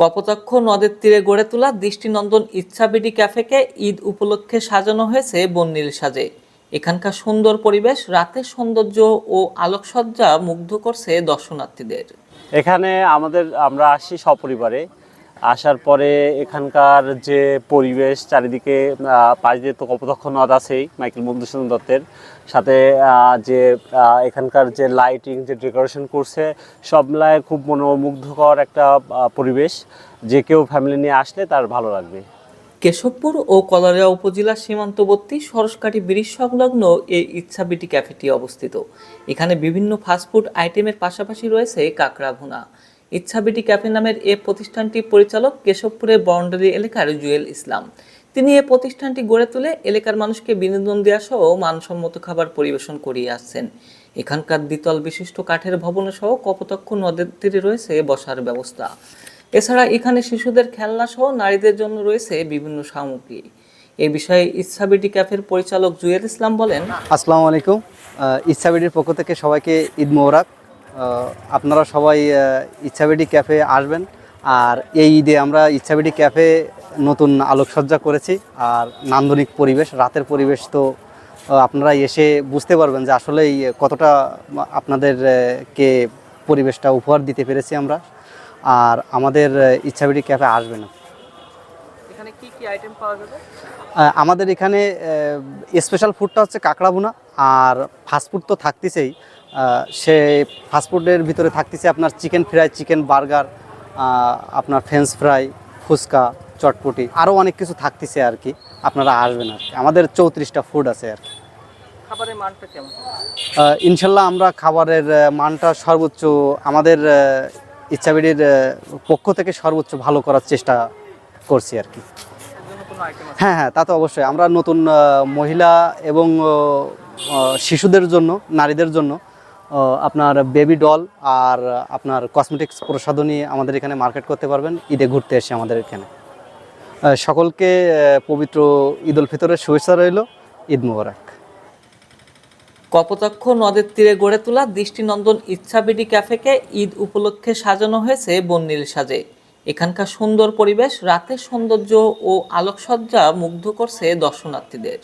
কপোতাক্ষ নদের তীরে গড়ে তোলা দৃষ্টিনন্দন ইচ্ছাবিডি ক্যাফেকে ঈদ উপলক্ষে সাজানো হয়েছে বন্যিল সাজে। এখানকার সুন্দর পরিবেশ রাতের সৌন্দর্য ও আলোকসজ্জা মুগ্ধ করছে দর্শনার্থীদের। এখানে আমাদের, আমরা আসি সপরিবারে। আসার পরে এখানকার যে পরিবেশ চারিদিকে পাশ দিয়ে তো কপোতক্ষ নদ আছেই, মাইকেল মধুসূদন দত্তের সাথে যে এখানকার যে লাইটিং যে ডেকোরেশন করছে, সব মিলায় খুব মনোমুগ্ধকর একটা পরিবেশ। যে কেউ ফ্যামিলি নিয়ে আসলে তার ভালো লাগবে। কেশবপুর ও কলারিয়া উপজেলার সীমান্তবর্তী সরসকাটি ব্রিজ সংলগ্ন এই ইচ্ছাবিটি ক্যাফেটি অবস্থিত। এখানে বিভিন্ন ফাস্টফুড আইটেমের পাশাপাশি রয়েছে কাঁকড়া ভুনা। ইচ্ছাবিটি ক্যাফে নামের এ প্রতিষ্ঠানটির পরিচালক কেশবপুরের বাউন্ডারি এলাকার জুয়েল ইসলাম। তিনি এ প্রতিষ্ঠানটি গড়ে তুলে এলাকার মানুষকে বিনোদন দেওয়া সহ মানসম্মত খাবার পরিবেশন করিয়ে আসছেন। এখানকার দ্বিতল বিশিষ্ট কাঠের ভবন সহ কপোতক্ষ নদের তীরে রয়েছে বসার ব্যবস্থা। এছাড়া এখানে শিশুদের খেলনা সহ নারীদের জন্য রয়েছে বিভিন্ন সামগ্রী। এ বিষয়ে ইচ্ছাবিটি ক্যাফের পরিচালক জুয়েল ইসলাম বলেন আসসালামু আলাইকুম। আহ, ইচ্ছাবিডির পক্ষ থেকে সবাইকে ঈদ মোবারক। আপনারা সবাই আহ, ইচ্ছাবিডি ক্যাফে আসবেন। আর এই ঈদে আমরা ইচ্ছাবিডি ক্যাফে নতুন আলোকসজ্জা করেছি। আর নান্দনিক পরিবেশ রাতের পরিবেশ তো আপনারা এসে বুঝতে পারবেন যে আসলেই কতটা আপনাদের কে পরিবেশটা উপহার দিতে পেরেছি আমরা। আর আমাদের আহ, ইচ্ছাবিডি ক্যাফে আসবেন এখানে কি কি আইটেম পাওয়া যাবে? আমাদের এখানে স্পেশাল ফুডটা হচ্ছে কাঁকড়া ভুনা। আর ফাস্টফুড তো থাকতেছেই। সে ফাস্টফুডের ভিতরে থাকতেছে আপনার চিকেন ফ্রাই চিকেন বার্গার আপনার ফ্রেঞ্চ ফ্রাই ফুচকা চটপটি আরও অনেক কিছু থাকতেছে আর কি। আপনারা আসবেন আর কি। আমাদের চৌত্রিশটা ফুড আছে আর কি। খাবারের মানটা কেমন ইনশাল্লাহ আমরা খাবারের মানটা সর্বোচ্চ আমাদের ইচ্ছাবিডির পক্ষ থেকে সর্বোচ্চ ভালো করার চেষ্টা করছি আর কি। হ্যাঁ হ্যাঁ তা তো অবশ্যই। আমরা নতুন মহিলা এবং শিশুদের জন্য নারীদের জন্য আপনার বেবি ডল আর আপনার কসমেটিক্স প্রসাধনী আমাদের এখানে মার্কেট করতে পারবেন। ঈদে ঘুরতে এসে আমাদের এখানে। সকলকে পবিত্র ঈদ উল ফিতরের শুভেচ্ছা রইল। ঈদ মুবারক। কপোতাক্ষ নদের তীরে গড়ে তোলা দৃষ্টিনন্দন ইচ্ছাবিডি ক্যাফেকে ঈদ উপলক্ষে সাজানো হয়েছে বন্যিল সাজে। এখানকার সুন্দর পরিবেশ রাতের সৌন্দর্য ও আলোকসজ্জা মুগ্ধ করছে দর্শনার্থীদের।